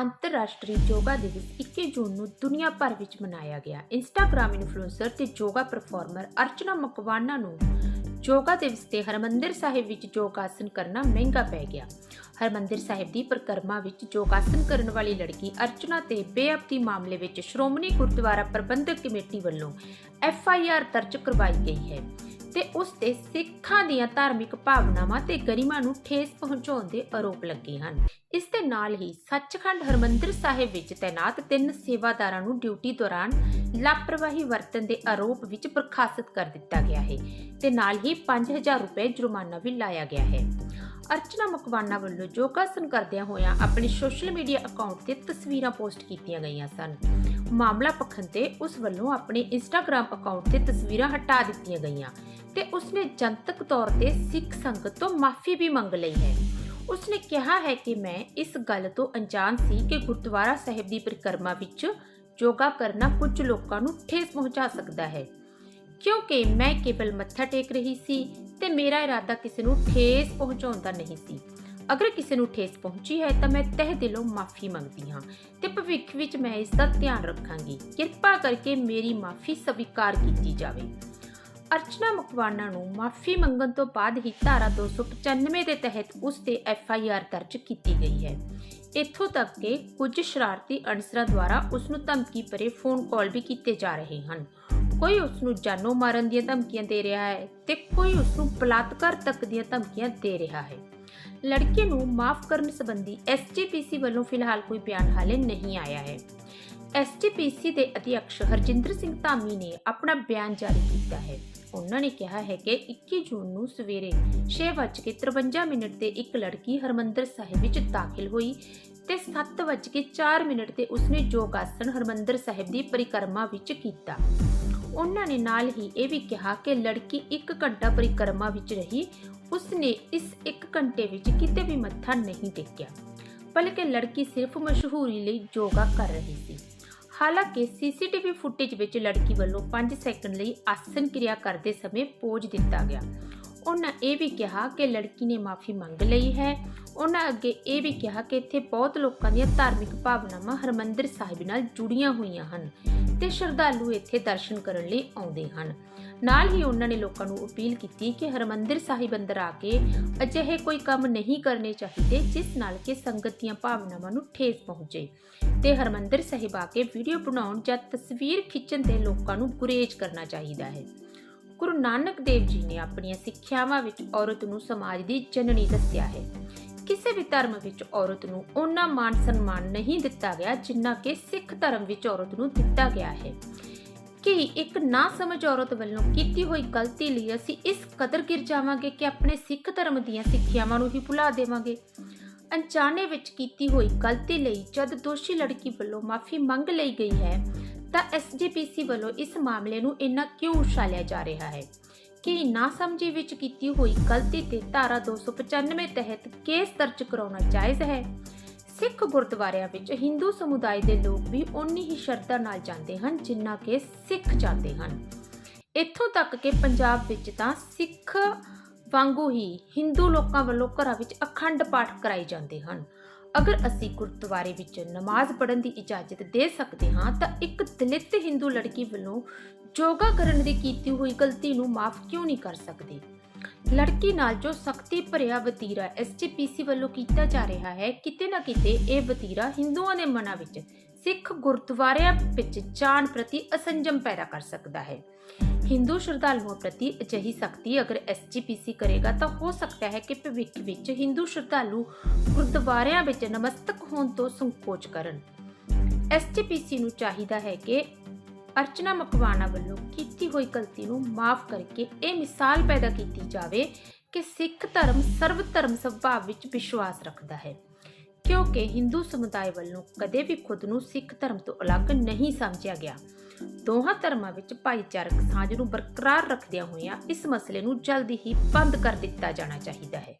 ਅੰਤਰਰਾਸ਼ਟਰੀ ਯੋਗਾ ਦਿਵਸ 21 ਜੂਨ ਨੂੰ ਦੁਨੀਆ ਭਰ ਵਿੱਚ ਮਨਾਇਆ ਗਿਆ। ਇੰਸਟਾਗ੍ਰam ਇਨਫਲੂਐਂਸਰ ਤੇ ਯੋਗਾ ਪਰਫਾਰਮਰ ਅਰਚਨਾ ਮਕਵਾਨਾ ਨੂੰ ਯੋਗਾ ਦਿਵਸ ਤੇ ਹਰਮੰਦਰ ਸਾਹਿਬ ਵਿੱਚ ਯੋਗਾਸਨ ਕਰਨਾ ਮਹਿੰਗਾ ਪੈ ਗਿਆ। ਹਰਮੰਦਰ ਸਾਹਿਬ ਦੀ ਪ੍ਰਕਰਮਾ ਵਿੱਚ ਯੋਗਾਸਨ ਕਰਨ ਵਾਲੀ ਲੜਕੀ ਅਰਚਨਾ ਤੇ ਬੇਅਬਤੀ ਮਾਮਲੇ ਵਿੱਚ ਸ਼੍ਰੋਮਣੀ ਗੁਰਦੁਆਰਾ ਪ੍ਰਬੰਧਕ ਕਮੇਟੀ ਵੱਲੋਂ ਐਫ ਆਈ ਆਰ ਦਰਜ ਕਰਵਾਈ ਗਈ ਹੈ। ਤੇ ਉਸ ਤੇ ਸਿੱਖਾਂ ਦੀਆਂ ਧਾਰਮਿਕ ਭਾਵਨਾਵਾਂ ਤੇ ਗਰਿਮਾ ਨੂੰ ਠੇਸ ਪਹੁੰਚਾਉਣ ਦੇ ਆਰੋਪ ਲੱਗੇ ਹਨ। ਇਸ ਦੇ ਨਾਲ ਹੀ ਸੱਚਖੰਡ ਹਰਮੰਦਰ ਸਾਹਿਬ ਵਿੱਚ ਤੈਨਾਤ ਤਿੰਨ ਸੇਵਾਦਾਰਾਂ ਨੂੰ ਡਿਊਟੀ ਦੌਰਾਨ ਲਾਪਰਵਾਹੀ ਵਰਤਣ ਦੇ ਆਰੋਪ ਵਿੱਚ ਬਰਖਾਸਤ ਕਰ ਦਿੱਤਾ ਗਿਆ ਹੈ ਤੇ ਨਾਲ ਹੀ 5000 ਰੁਪਏ ਜੁਰਮਾਨਾ ਵੀ ਲਾਇਆ ਗਿਆ ਹੈ। ਅਰਚਨਾ ਮਕਵਾਨਾ ਵੱਲੋਂ ਯੋਗਾਸਨ ਕਰਦਿਆਂ ਹੋਇਆਂ ਆਪਣੇ ਸੋਸ਼ਲ ਮੀਡੀਆ ਅਕਾਊਂਟ ਤੇ ਤਸਵੀਰਾਂ ਪੋਸਟ ਕੀਤੀਆਂ ਗਈਆਂ ਸਨ। ਮਾਮਲਾ ਪਖਣ ਤੇ ਉਸ ਵੱਲੋਂ ਆਪਣੇ ਇੰਸਟਾਗ੍ਰam ਅਕਾਊਂਟ ਤੇ ਤਸਵੀਰਾਂ ਹਟਾ ਦਿੱਤੀਆਂ ਗਈਆਂ ਤੇ ਉਸਨੇ ਜਨਤਕ ਤੌਰ ਤੇ ਸਿੱਖ ਸੰਗਤ ਤੋਂ ਮਾਫੀ ਵੀ ਮੰਗ ਲਈ ਹੈ। ਉਸਨੇ ਕਿਹਾ ਹੈ ਕਿ ਮੈਂ ਇਸ ਗੱਲ ਤੋਂ ਅਣਜਾਣ ਸੀ ਕਿ ਗੁਰਦੁਆਰਾ ਸਾਹਿਬ ਦੀ ਪਰਿਕਰਮਾ ਵਿੱਚ ਯੋਗਾ ਕਰਨਾ ਕੁਝ ਲੋਕਾਂ ਨੂੰ ਠੇਸ ਪਹੁੰਚਾ ਸਕਦਾ ਹੈ। ਕਿਉਂਕਿ ਮੈਂ ਕੇਵਲ ਮੱਥਾ ਟੇਕ ਰਹੀ ਸੀ ਤੇ ਮੇਰਾ ਇਰਾਦਾ ਕਿਸੇ ਨੂੰ ਠੇਸ ਪਹੁੰਚਾਉਣ ਦਾ ਨਹੀਂ ਸੀ। ਅਗਰ ਕਿਸੇ ਨੂੰ ਠੇਸ ਪਹੁੰਚੀ ਹੈ ਤਾਂ ਮੈਂ ਤਹਿ ਦਿਲੋਂ ਮਾਫੀ ਮੰਗਦੀ ਹਾਂ ਤੇ ਭਵਿੱਖ ਵਿੱਚ ਮੈਂ ਇਸ ਦਾ ਧਿਆਨ ਰੱਖਾਂਗੀ। ਕਿਰਪਾ ਕਰਕੇ ਮੇਰੀ ਮਾਫੀ ਸਵੀਕਾਰ ਕੀਤੀ ਜਾਵੇ। ਅਰਚਨਾ ਮਕਵਾਨਾ ਨੂੰ ਮਾਫੀ ਮੰਗਣ ਤੋਂ ਬਾਅਦ ਹੀ ਧਾਰਾ 295 ਦੇ ਤਹਿਤ ਉਸ ਤੇ ਐਫ ਆਈ ਆਰ ਦਰਜ ਕੀਤੀ ਗਈ ਹੈ। ਇੱਥੋਂ ਤੱਕ ਕਿ ਕੁਝ ਸ਼ਰਾਰਤੀ ਅਨਸਰਾਂ ਦੁਆਰਾ ਉਸ ਨੂੰ ਧਮਕੀ ਭਰੇ ਫੋਨ ਕਾਲ ਵੀ ਕੀਤੇ ਜਾ ਰਹੇ ਹਨ। ਕੋਈ ਉਸ ਨੂੰ ਜਾਨੋਂ ਮਾਰਨ ਦੀਆਂ ਧਮਕੀਆਂ ਦੇ ਰਿਹਾ ਹੈ ਤੇ ਕੋਈ ਉਸ ਨੂੰ ਬਲਾਤਕਾਰ ਤੱਕ ਦੀਆਂ ਧਮਕੀਆਂ ਦੇ ਰਿਹਾ ਹੈ। ਲੜਕੇ ਨੂੰ ਮਾਫ ਕਰਨ ਸੰਬੰਧੀ ਐਸਜੀਪੀਸੀ ਵੱਲੋਂ ਫਿਲਹਾਲ ਕੋਈ ਬਿਆਨ ਹਾਲੇ ਨਹੀਂ ਆਇਆ ਹੈ। ਐਸਜੀਪੀਸੀ ਦੇ ਅਧਿਕਸ਼ ਹਰਜਿੰਦਰ ਸਿੰਘ ਧਾਮੀ ਨੇ ਆਪਣਾ ਬਿਆਨ ਜਾਰੀ ਕੀਤਾ ਹੈ। ਉਹਨਾਂ ਨੇ ਕਿਹਾ ਹੈ ਕਿ 21 ਜੂਨ ਨੂੰ ਸਵੇਰੇ 6:53 ਮਿੰਟ ਤੇ ਇੱਕ ਲੜਕੀ ਹਰਮੰਦਰ ਸਾਹਿਬ ਵਿੱਚ ਦਾਖਲ ਹੋਈ ਤੇ 7:04 ਮਿੰਟ ਤੇ ਉਸਨੇ ਯੋਗ ਆਸਣ ਹਰਮੰਦਰ ਸਾਹਿਬ ਦੀ ਪਰਿਕਰਮਾ ਵਿੱਚ ਕੀਤਾ। ਉਹਨਾਂ ਨੇ ਨਾਲ ਹੀ ਇਹ ਵੀ ਕਿਹਾ ਕਿ ਲੜਕੀ 1 ਘੰਟਾ ਪਰਿਕਰਮਾ ਵਿੱਚ ਰਹੀ। ਉਸਨੇ ਇਸ 1 ਘੰਟੇ ਵਿੱਚ ਕਿਤੇ ਵੀ ਮੱਥਾ ਨਹੀਂ ਟੇਕਿਆ, ਬਲਕਿ ਲੜਕੀ ਸਿਰਫ ਮਸ਼ਹੂਰੀ ਲਈ ਯੋਗਾ ਕਰ ਰਹੀ ਸੀ। ਹਾਲਾਂਕਿ ਸੀਸੀਟੀਵੀ ਫੁਟੇਜ ਵਿੱਚ ਲੜਕੀ ਵੱਲੋਂ 5 ਸੈਕਿੰਡ ਲਈ ਆਸਨ ਕਿਰਿਆ ਕਰਦੇ ਸਮੇਂ ਪੋਜ ਦਿੱਤਾ ਗਿਆ। ਉਹਨਾਂ ਇਹ ਵੀ ਕਿਹਾ ਕਿ ਲੜਕੀ ਨੇ ਮਾਫੀ ਮੰਗ ਲਈ ਹੈ। ਉਹਨਾਂ ਅੱਗੇ ਇਹ ਵੀ ਕਿਹਾ ਕਿ ਇੱਥੇ ਬਹੁਤ ਲੋਕਾਂ ਦੀਆਂ ਧਾਰਮਿਕ ਭਾਵਨਾਵਾਂ ਹਰਮੰਦਰ ਸਾਹਿਬ ਨਾਲ ਜੁੜੀਆਂ ਹੋਈਆਂ ਹਨ ਤੇ ਸ਼ਰਧਾਲੂ ਇੱਥੇ ਦਰਸ਼ਨ ਕਰਨ ਲਈ ਆਉਂਦੇ ਹਨ। ਨਾਲ ਹੀ ਉਹਨਾਂ ਨੇ ਲੋਕਾਂ ਨੂੰ ਅਪੀਲ ਕੀਤੀ ਕਿ ਹਰਮੰਦਰ ਸਾਹਿਬ ਅੰਦਰ ਆ ਕੇ ਅਜਿਹੇ ਕੋਈ ਕੰਮ ਨਹੀਂ ਕਰਨੇ ਚਾਹੀਦੇ ਜਿਸ ਨਾਲ ਕਿ ਸੰਗਤ ਦੀਆਂ ਭਾਵਨਾਵਾਂ ਨੂੰ ਠੇਸ ਪਹੁੰਚੇ ਤੇ ਹਰਮੰਦਰ ਸਾਹਿਬ ਆ ਕੇ ਵੀਡੀਓ ਬਣਾਉਣ ਜਾਂ ਤਸਵੀਰ ਖਿੱਚਣ ਦੇ ਲੋਕਾਂ ਨੂੰ ਗੁਰੇਜ਼ ਕਰਨਾ ਚਾਹੀਦਾ ਹੈ। ਗੁਰੂ ਨਾਨਕ ਦੇਵ ਜੀ ਨੇ ਆਪਣੀਆਂ ਸਿੱਖਿਆਵਾਂ ਵਿੱਚ ਔਰਤ ਨੂੰ ਸਮਾਜ ਦੀ ਜਨਨੀ ਦੱਸਿਆ ਹੈ। ਕਿਸੇ ਵੀ ਧਰਮ ਵਿੱਚ ਔਰਤ ਨੂੰ ਉਹਨਾਂ ਮਾਨ ਸਨਮਾਨ ਨਹੀਂ ਦਿੱਤਾ ਗਿਆ ਜਿੰਨਾ ਕਿ ਸਿੱਖ ਧਰਮ ਵਿੱਚ ਔਰਤ ਨੂੰ ਦਿੱਤਾ ਗਿਆ ਹੈ। ਕਿ ਇੱਕ ਨਾ ਸਮਝ ਔਰਤ ਵੱਲੋਂ ਕੀਤੀ ਹੋਈ ਗਲਤੀ ਲਈ ਅਸੀਂ ਇਸ ਕਦਰ ਗਿਰ ਜਾਵਾਂਗੇ ਕਿ ਆਪਣੇ ਸਿੱਖ ਧਰਮ ਦੀਆਂ ਸਿੱਖਿਆਵਾਂ ਨੂੰ ਹੀ ਭੁਲਾ ਦੇਵਾਂਗੇ? ਅਣਜਾਣੇ ਵਿੱਚ ਕੀਤੀ ਹੋਈ ਗਲਤੀ ਲਈ ਜਦ ਦੋਸ਼ੀ ਲੜਕੀ ਵੱਲੋਂ ਮਾਫੀ ਮੰਗ ਲਈ ਗਈ ਹੈ ਤਾਂ ਐਸਜੀਪੀਸੀ ਵੱਲੋਂ ਇਸ ਮਾਮਲੇ ਨੂੰ ਇੰਨਾ ਕਿਉਂ ਉਛਾਲਿਆ ਜਾ ਰਿਹਾ ਹੈ ਕਿ ਨਾ ਸਮਝੀ ਵਿੱਚ ਕੀਤੀ ਹੋਈ ਗਲਤੀ ਤੇ ਧਾਰਾ 295 ਤਹਿਤ ਕੇਸ ਦਰਜ ਕਰਾਉਣਾ ਜਾਇਜ਼ ਹੈ। ਸਿੱਖ ਗੁਰਦੁਆਰਿਆਂ ਵਿੱਚ ਹਿੰਦੂ ਸਮੁਦਾਇ ਦੇ ਲੋਕ ਵੀ ਓਨੀ ਹੀ ਸ਼ਰਧਾ ਨਾਲ ਜਾਂਦੇ ਹਨ ਜਿੰਨਾ ਕਿ ਸਿੱਖ ਜਾਂਦੇ ਹਨ। ਇੱਥੋਂ ਤੱਕ ਕਿ ਪੰਜਾਬ ਵਿੱਚ ਤਾਂ ਸਿੱਖ ਵਾਂਗੂ ਹੀ ਹਿੰਦੂ ਲੋਕਾਂ ਵੱਲੋਂ ਘਰਾਂ ਵਿੱਚ ਅਖੰਡ ਪਾਠ ਕਰਾਏ ਜਾਂਦੇ ਹਨ। ਅਗਰ ਅਸੀਂ ਗੁਰਦੁਆਰੇ ਵਿੱਚ ਨਮਾਜ਼ ਪੜ੍ਹਨ ਦੀ ਇਜਾਜ਼ਤ ਦੇ ਸਕਦੇ ਹਾਂ, ਤਾਂ ਇੱਕ ਦਲਿਤ ਹਿੰਦੂ ਲੜਕੀ ਵੱਲੋਂ ਯੋਗਾ ਕਰਨ ਦੀ ਕੀਤੀ ਹੋਈ ਗਲਤੀ ਨੂੰ ਮਾਫ ਕਿਉਂ ਨਹੀਂ ਕਰ ਸਕਦੇ? ਲੜਕੀ ਨਾਲ ਜੋ ਸਖਤੀ ਭਰਿਆ ਵਤੀਰਾ ਐਸਜੀਪੀਸੀ ਵੱਲੋਂ ਕੀਤਾ ਜਾ ਰਿਹਾ ਹੈ, ਕਿਤੇ ਨਾ ਕਿਤੇ ਇਹ ਵਤੀਰਾ ਹਿੰਦੂਆਂ ਦੇ ਮਨਾਂ ਵਿੱਚ ਸਿੱਖ ਗੁਰਦੁਆਰਿਆਂ ਵਿੱਚ ਜਾਣ ਪ੍ਰਤੀ ਅਸੰਜਮ ਪੈਦਾ ਕਰ ਸਕਦਾ ਹੈ। ਹਿੰਦੂ ਸ਼ਰਧਾਲੂਆਂ ਪ੍ਰਤੀ ਅਜਿਹੀ ਸਖਤੀ ਅਗਰ ਐਸਜੀਪੀਸੀ ਕਰੇਗਾ ਤਾਂ ਹੋ ਸਕਦਾ ਹੈ ਕਿ ਭਵਿੱਖ ਵਿੱਚ ਹਿੰਦੂ ਸ਼ਰਧਾਲੂ ਗੁਰਦੁਆਰਿਆਂ ਵਿੱਚ ਨਮਸਤਕ ਹੋਣ ਤੋਂ ਸੰਕੋਚ ਕਰਨ। ਐਸਜੀਪੀਸੀ ਨੂੰ ਚਾਹੀਦਾ ਹੈ ਕਿ ਅਰਚਨਾ ਮਕਵਾਨਾ ਵੱਲੋਂ ਕੀਤੀ ਹੋਈ ਗਲਤੀ ਨੂੰ ਮਾਫ ਕਰਕੇ ਇਹ ਮਿਸਾਲ ਪੈਦਾ ਕੀਤੀ ਜਾਵੇ ਕਿ ਸਿੱਖ ਧਰਮ ਸਰਵ ਧਰਮ ਸੁਭਾਅ ਵਿੱਚ ਵਿਸ਼ਵਾਸ ਰੱਖਦਾ ਹੈ। ਕਿਉਂਕਿ ਹਿੰਦੂ ਸਮੁਦਾਇ ਵੱਲੋਂ ਕਦੇ ਵੀ ਖੁਦ ਨੂੰ ਸਿੱਖ ਧਰਮ ਤੋਂ ਅਲੱਗ ਨਹੀਂ ਸਮਝਿਆ ਗਿਆ। ਦੋਹਾਂ ਧਰਮਾਂ ਵਿੱਚ ਭਾਈਚਾਰਕ ਸਾਂਝ ਨੂੰ ਬਰਕਰਾਰ ਰੱਖਦਿਆਂ ਹੋਇਆਂ ਇਸ ਮਸਲੇ ਨੂੰ ਜਲਦੀ ਹੀ ਬੰਦ ਕਰ ਦਿੱਤਾ ਜਾਣਾ ਚਾਹੀਦਾ ਹੈ।